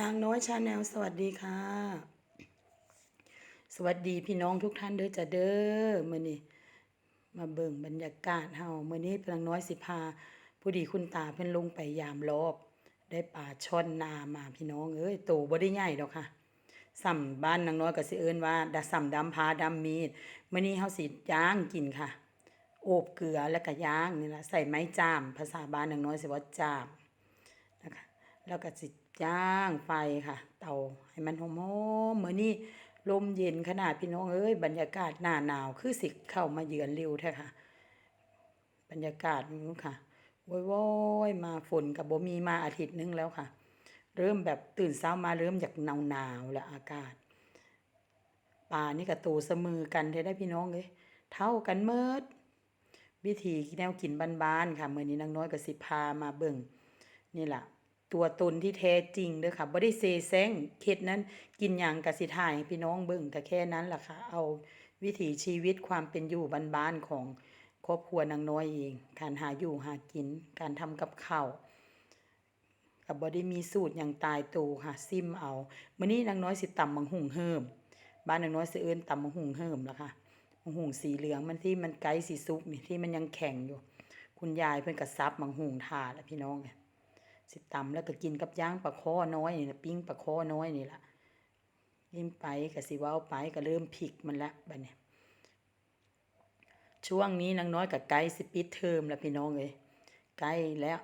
นางน้อยชาแนลสวัสดีค่ะ สวัสดีพี่น้องทุกท่านเด้อจ้ะเด้อมื้อนี้มาเบิ่งบรรยากาศเฮามื้อนี้นางน้อยสิพาผู้ดีคุณตาเพิ่นลงไปยามรอบ ได้ปลาช่อนนามาพี่น้องเอ้ยโตบ่ได้ใหญ่ดอกค่ะส่ำบ้านนางน้อยก็สิเอิ้นว่าดาส่ำดำพาดำมีดมื้อนี้เฮาสิย่างกินค่ะ โอบเกลือแล้วก็ย่างนี่ล่ะใส่ไม้จาม ภาษาบ้านนางน้อยสิว่าจามนะคะแล้วก็สิ ย่างไฟค่ะ เตาให้มันหอมๆเหมือนนี่ลมเย็นขนาดพี่น้องเอ้ยบรรยากาศหน้าหนาวคือสิเข้ามาเยือนเร็วแท้ค่ะ บรรยากาศนู้นค่ะว้อยๆมาฝนกับบ่มีมาอาทิตย์นึงแล้วค่ะ เริ่มแบบตื่นเช้ามาเริ่มจากหนาวๆแล้วอากาศป่านี่กับตูเสมอกันได้ได้พี่น้องเอ้ยเท่ากันเมิดวิธีแนวกินบ้านๆค่ะเมื่อนี้นางน้อยกับสิพามาเบิ่งนี่แหละ ตัวตนที่แท้จริงเด้อค่ะบ่ได้เซแซงเฮ็ดนั้นกินหยังก็สิถ่ายพี่น้องเบิ่งก็แค่นั้นล่ะค่ะ เอาวิถีชีวิตความเป็นอยู่บ้านๆของครอบครัวนางน้อยเอง การหาอยู่หากิน การทำกับข้าวก็บ่ได้มีสูตรหยังตายตัวค่ะ ซิมเอามื้อนี้นางน้อยสิตำมังหุงเฮิมบ้านนางน้อยสิเอิ้นตำมังหุงเฮิมล่ะค่ะมังหุงสีเหลืองมันที่มันไกลสิสุกนี่ที่มันยังแข็งอยู่ คุณยายเพิ่นก็ซับมังหุงทาแล้วพี่น้องเนี่ย สิตำแล้วก็กินกับย่างปลาคอน้อยนี่นะปิ้งปลาคอน้อยนี่ละยิ้มไปก็สิว้าไปก็เริ่มพลิกมันละบัดนี้ช่วงนี้นางน้อยกับไกลสิปิดเทอมแล้วพี่น้องเอ้ยใกล้แล้ว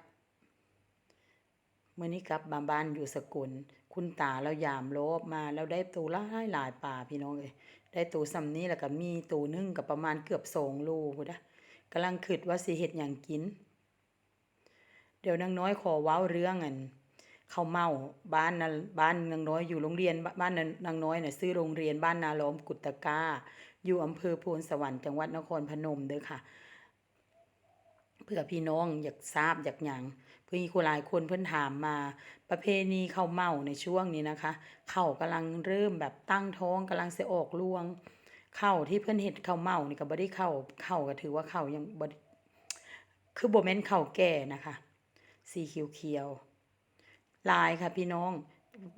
เมื่อนี้กลับบานบ้านอยู่สกุล คุณตาเรายามโลบมาแล้วได้ตัวหลายหลายป่าพี่น้องเอ้ยได้ตัวสำนี้แล้วก็มีตัวหนึ่งกับประมาณเกือบสองลพุ่นะกำลังคิดว่าสิเฮ็ดหยังกิน เดี๋ยวนางน้อยขอว้าวเรื่องอันเขาเมาบ้านนะบ้านนางน้อยอยู่โรงเรียนบ้านนางน้อยน่ะซื้อโรงเรียนบ้านนาล้อมกุตกาอยู่อำเภอโพนสวรรค์จังหวัดนครพนมเด้อค่ะเพื่อพี่น้องอยากทราบอยากหยังเพื่อมีคนหลายคนเพิ่อนถามมา ประเพณีเข้าเมาในช่วงนี้นะคะ เข้าวกำลังเริ่มแบบตั้งท้องกำลังเสออกรวง เข้าที่เพิ่อนเฮ็ดข้าเมานี่ก็บ่ได้ข้าวข้าก็ถือว่าเข้ายังบ่คือบ่แม่นข้าแก่นะคะ สีเขียวๆลายค่ะพี่น้อง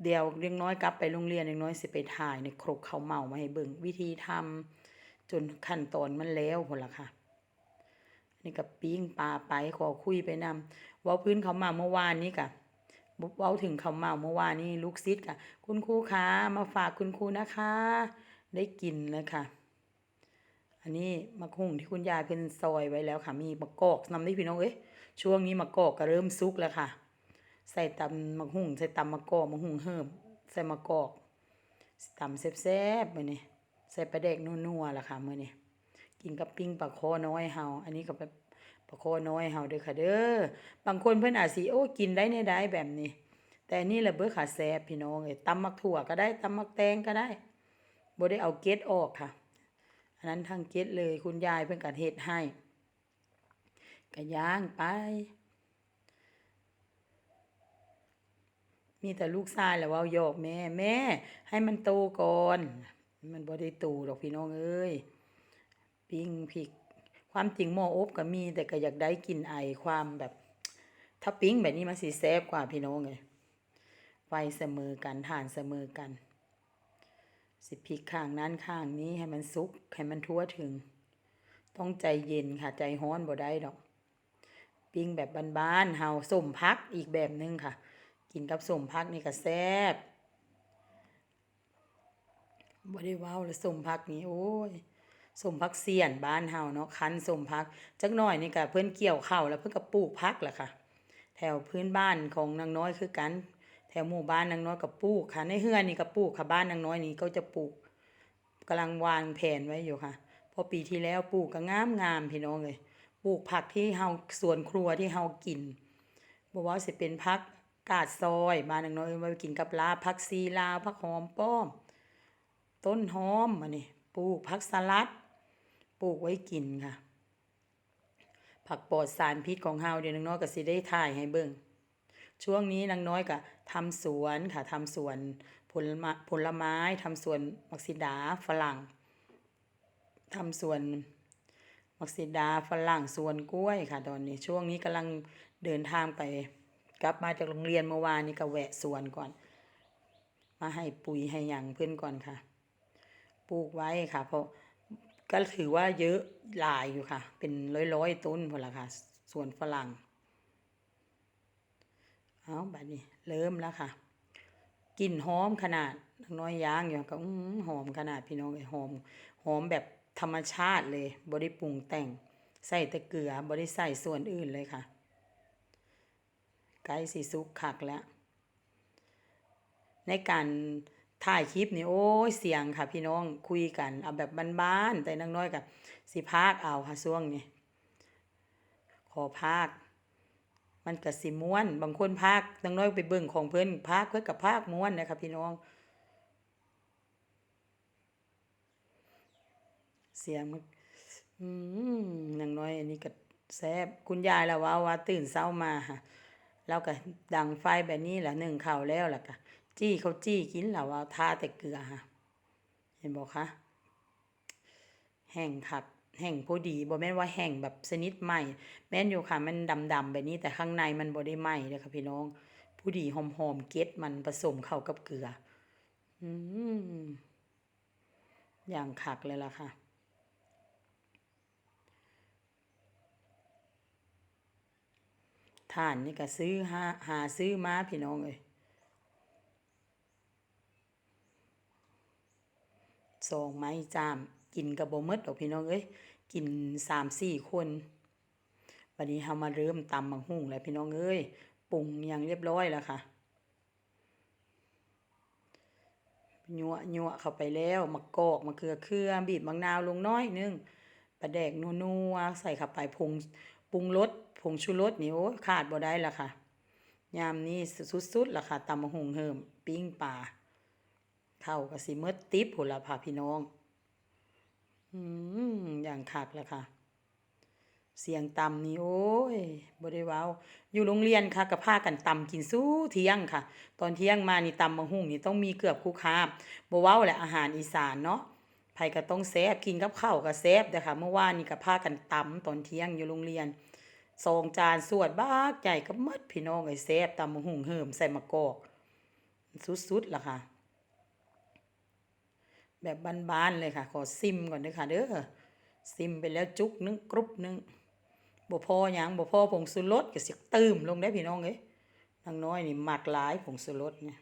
เดี๋ยวเล็กน้อยกลับไปโรงเรียนเล็กน้อยสิไปถ่ายในครกเขาเมามาให้เบิ่งวิธีทำจนขั้นตอนมันแล้วพุ่นละค่ะนี่ก็ปิ้งปลาไปขอคุยไปนำว้าพื้นเขาเมาเมื่อวานนี้กะเว้าถึงเขาเมาเมื่อวานนี้ลูกศิษย์กะคุณครูคะมาฝากคุณครูนะคะ ได้กินเลยค่ะ อันนี้มะคุ่งที่คุณยายเพิ่นซอยไว้แล้วค่ะ มีมะกอกนำได้พี่น้องเอ้ย ช่วงนี้มะกอกก็เริ่มสุกแล้วค่ะ ใส่ตำมะหุ่งใส่ตำมะกอกมะหุ่งเฮิมใส่มะกอกตำแซ่บๆมื้อนี้ใส่ปลาแดกนัวๆล่ะค่ะมื้อนี้กินกับปิ้งปลาคอน้อยเฮาอันนี้ก็แบบปลาคอน้อยเฮาเด้อค่ะเด้อบางคนเพิ่นอาจสิโอ้กินได้ในได้แบบนี้ แต่อันนี่แหละเบิดค่ะแซ่บพี่น้องเอ้ยตำมักถั่วก็ได้ตำมักแตงก็ได้บ่ได้เอาเกล็ดออกค่ะ อันนั้นทั้งเกล็ดเลยคุณยายเพิ่นก็เฮ็ดให้ ก็ย่างไปมีแต่ลูกชายแหละว้าหยกแม่ แม่ ให้มันโตก่อน มันบ่ได้โตดอกพี่น้องเอ้ยปิ้งพริก ความจริงหม้ออบก็มี แต่ก็อยากได้กลินไอความแบบ ถ้าปิ้งแบบนี้มันสิแซ่บกว่าพี่น้องเอ้ยไฟเสมอกันถ่านเสมอกัน สิพริกข้างนั้นข้างนี้ให้มันสุกให้มันทั่วถึง ต้องใจเย็นค่ะใจร้อนบ่ได้ดอก ปิ้งแบบบ้านๆเฮาส้มพักอีกแบบหนึงค่ะ กินกับส้มพักนี่ก็แซ่บบ่ได้เว้าเลยส้มพักนี่โอ้ยส้มพักเสียนบ้านเฮาเนาะคันส้มพักจักหน่อยนี่ก็เพิ่นเกี่ยวข้าวแล้วเพิ่นก็ปลูกพักแหละค่ะ แถวพื้นบ้านของนางน้อยคือกัน แถวหมู่บ้านนางน้อยก็ปลูกค่ะในเฮือนนี่ก็ปลูกค่ะบ้านนางน้อยนี่ก็จะปลูกกำลังวางแผนไว้อยู่ค่ะ พอปีที่แล้วปลูกก็งามๆพี่น้องเอ้ย ปลูกผักที่เฮาสวนครัวที่เฮากินบ่ว่าสิเป็นผักกาดซอยบ้านนางน้อยไว้กินกับลาผักซีลาวผักหอมป้อม ต้นหอมมานี่ปลูกผักสลัด ปลูกไว้กินค่ะ ผักปลอดสารพิษของเฮาเดี๋ยวนางน้อยก็สิได้ถ่ายให้เบิ่งช่วงนี้นางน้อยก็ทำสวนค่ะทำสวนผลม้ผลไม้ทำสวนมักซิดาฝรั่งทำสวน มักซิดาฝรั่งสวนกล้วยค่ะ ตอนนี้ ช่วงนี้กำลังเดินทางไป กลับมาจากโรงเรียนเมื่อวานนี้ก็แวะสวนก่อน มาให้ปุ๋ยให้หยังเพิ่อนก่อนค่ะ ปลูกไว้ค่ะ เพราะก็ถือว่าเยอะหลายอยู่ค่ะ เป็นร้อยๆต้นพุ่นล่ะค่ะสวนฝรั่งเอาแบัดนี้ เริ่มแล้วค่ะกลิ่นหอมขนาดนางน้อยย่างอยู่ก็หอมขนาดพี่น้องเอ้ยหอมหอมแบบ ธรรมชาติเลยบ่ได้ปรุงแต่ง ใส่แต่เกลือบ่ได้ใส่ส่วนอื่นเลยค่ะใกล้สิสุกคักแล้ว ในการถ่ายคลิปนี่โอ้ยเสียงค่ะ พี่น้องคุยกันเอาแบบบ้านๆแต่นางน้อยก็สิพากเอาค่ะช่วงนี้ขอพากมันก็สิม่วน บางคนพากนางน้อยไปเบิ่งของเพิ่นพากเพิ่นก็พากม่วนนะคะพี่น้อง เสียงมันอืมนางน้อยอันนี้ก็แซ่บคุณยายล่ะว่าว่าตื่นเช้ามาค่ะเราก็ดังไฟแบบนี้แหล่ะนึ่งข้าวแล้วล่ะก็จี้เขาจี้กินล่ะว่าทาแต่เกลือค่ะเห็นบ่คะแห้งคักแห้งพอดีบ่แม่นว่าแห้งแบบชนิดไหม้แม่นอยู่ค่ะมันดำๆแบบนี้แต่ข้างในมันบ่ได้ไหม้เด้อค่ะพี่น้องผู้ดีหอมๆเก็ดมันผสมเข้ากับเกลือ อืมอย่างคักเลยล่ะค่ะ ถ่านนี่ก็ซื้อหาหาซื้อมาพี่น้องเอ้ยสองไม้จาม กินก็บ่หมดดอกพี่น้องเอ้ยกิน3-4คนบัดนี้เฮามาเริ่มตำบักหุ่งแล้วพี่น้องเอ้ยปรุงหยังเรียบร้อยแล้วค่ะยั่วยั่วเข้าไปแล้วมะกอกมะเขือเขือบีบมะนาวลงน้อยหนึงปลาแดกนัวๆใส่เข้าไปผงปรุงรส ผงชูรสนี่โอ้ขาดบ่ได้ละค่ะ ยามนี้สุดๆละค่ะตำหุงเหิม ปิ้งปลาเข้าวก็สิหมดติ๊บพุ่นล่ะค่ะพี่น้อง อืมอย่างคักแหละค่ะ เสียงตำนี่โอ้ยบ่ได้ว้าอยู่โรงเรียนค่ะก็พากันตำกินสู้เที่ยงค่ะ ตอนเที่ยงมานี่ตำบักหุ่งนี่ต้องมีเกือบคุกคาบบ่ว้าแหละอาหารอีสานเนาะไผก็ต้องแซบกินกับข้าวก็แซบเด้อค่ะ เมื่อวานนี่ก็พากันตำตอนเที่ยงอยู่โรงเรียน สองจานสวดบากใหญ่ก็หมดพี่น้องเอ้แซ่บตำบักหุ่งเหิมใส่มะกอกสุดๆล่ะค่ะ แบบบานๆเลยค่ะ ขอซิมก่อนเด้อค่ะ เด้อซิมไปแล้วจุกนึงกรุบนึงบ่พอหยังบ่พอผงชูรสก็สิตืมลงได้พี่น้องเอ้ยนางน้อยนี่มักหลายผงชูรสเนี่ย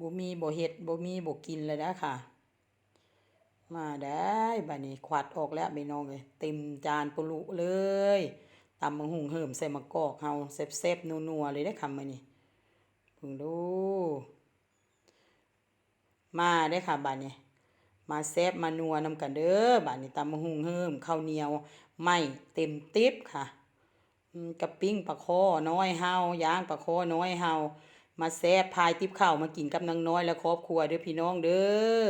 บ่มีบ่เฮ็ดบ่มีบ่กินเลยนะค่ะ มาได้บัดนี้ขวัดออกแล้วพี่น้องเอ้ยเต็มจานปุรุเลยตำบักหุ่งเหิมใส่มะกอกเฮาแซ่บๆนัวๆเลยเด้ค่ะมื้อนี้เพิ่งดู มาได้ค่ะบัดนี้มาแซ่บมานัวนำกันเด้อบัดนี้ตำบักหุ่งเหิมข้าวเหนียวไม้เต็มติ๊บค่ะกับปิ้งปลาคอน้อยเฮาย่างปลาคอน้อยเฮามาแซ่บพายติ๊บข้าวมากินกับนางน้อยและครอบครัวเด้อพี่น้องเด้อ